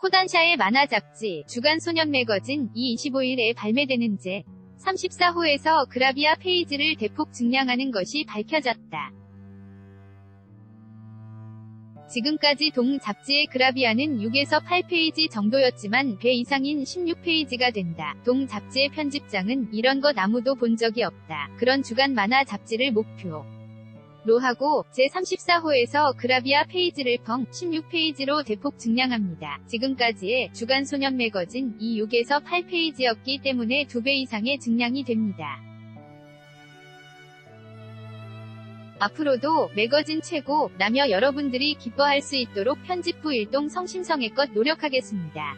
코단샤의 만화 잡지 주간 소년 매거진 이 25일에 발매되는 제 34호에서 그라비아 페이지를 대폭 증량하는 것이 밝혀졌다. 지금까지 동 잡지의 그라비아는 6에서 8페이지 정도였지만 배 이상인 16페이지가 된다. 동 잡지의 편집장은 이런 것 아무도 본 적이 없다. 그런 주간 만화 잡지를 목표. 로 하고 제34호에서 그라비아 페이지를 펑 16페이지로 대폭 증량합니다. 지금까지의 주간 소년 매거진 이 6에서 8페이지였기 때문에 2배 이상의 증량이 됩니다. 앞으로도 매거진 최고 라며 여러분들이 기뻐할 수 있도록 편집부 일동 성심성의껏 노력하겠습니다.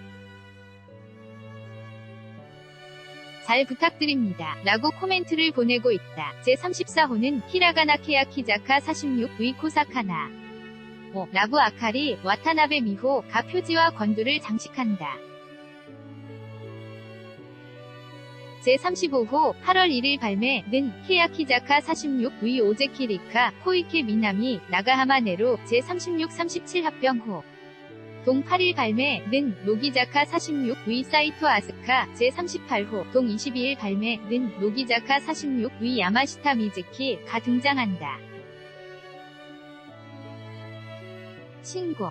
잘 부탁드립니다. 라고 코멘트를 보내고 있다. 제34호는 히라가나 케야키자카 46 위코사카나 5 라부 아카리 와타나베 미호 가 표지와 건두를 장식한다. 제35호 8월 1일 발매 는 케야키자카 46 위 오제키리카 코이케 미나미 나가하마 네로 제36 37 합병호 동 8일 발매는 노기자카 46 위 사이토 아스카 제38호 동 22일 발매는 노기자카 46 위 야마시타 미즈키 가 등장한다. 신고